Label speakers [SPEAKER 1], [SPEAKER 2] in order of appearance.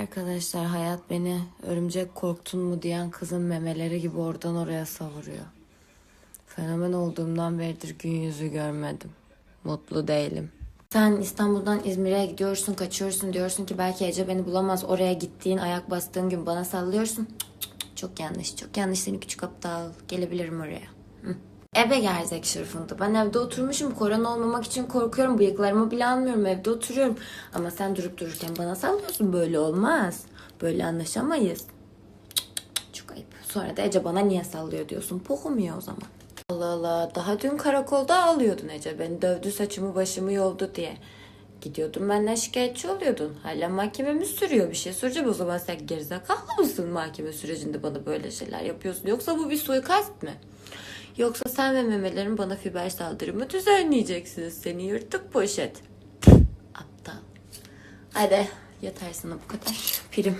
[SPEAKER 1] Arkadaşlar hayat beni örümcek korktun mu diyen kızın memeleri gibi oradan oraya savuruyor. Fenomen olduğumdan beridir gün yüzü görmedim. Mutlu değilim. Sen İstanbul'dan İzmir'e gidiyorsun, kaçıyorsun diyorsun ki belki Ece beni bulamaz. Oraya gittiğin, ayak bastığın gün bana sallıyorsun. Cık, cık, cık, Çok yanlış, çok yanlış seni küçük aptal. Gelebilirim oraya. Hı. Eve gerzek şırfıntı. Ben evde oturmuşum. Korona olmamak için korkuyorum. Bıyıklarımı bile almıyorum. Evde oturuyorum. Ama sen durup dururken bana sallıyorsun. Böyle olmaz. Böyle anlaşamayız. Çok ayıp. Sonra da Ece bana niye sallıyor diyorsun. Pohum ya o zaman. Allah Allah. Daha dün karakolda ağlıyordun Ece. Beni dövdü saçımı başımı yoldu diye. Gidiyordun benden şikayetçi oluyordun. Hala mahkememiz sürüyor bir şey soracağım o zaman sen gerizekalı mısın mahkeme sürecinde bana böyle şeyler yapıyorsun. Yoksa bu bir suikast mı? Yoksa sen ve memelerin bana fiber saldırımı düzenleyeceksiniz. Seni yırtık poşet. Aptal. Hadi yeter sana bu kadar. Prim.